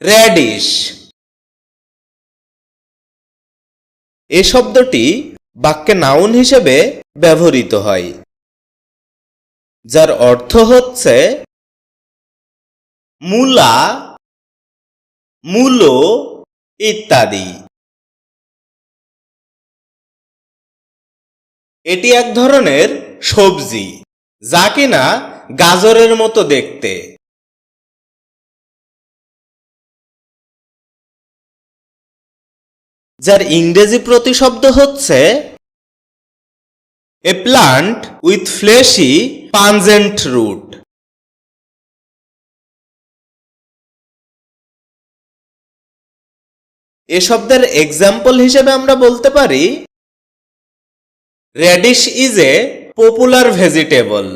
Radish এ শব্দটি বাক্যে noun হিসেবে ব্যবহৃত হয়, যার অর্থ হচ্ছে মূলা, মূলো ইত্যাদি। এটি এক ধরনের সবজি, যা কিনা গাজরের মতো দেখতে। যার ইংরেজি প্রতিশব্দ হচ্ছে a plant with fleshy pungent root. এ শব্দের এক্সাম্পল হিসেবে আমরা বলতে পারি radish is a popular vegetable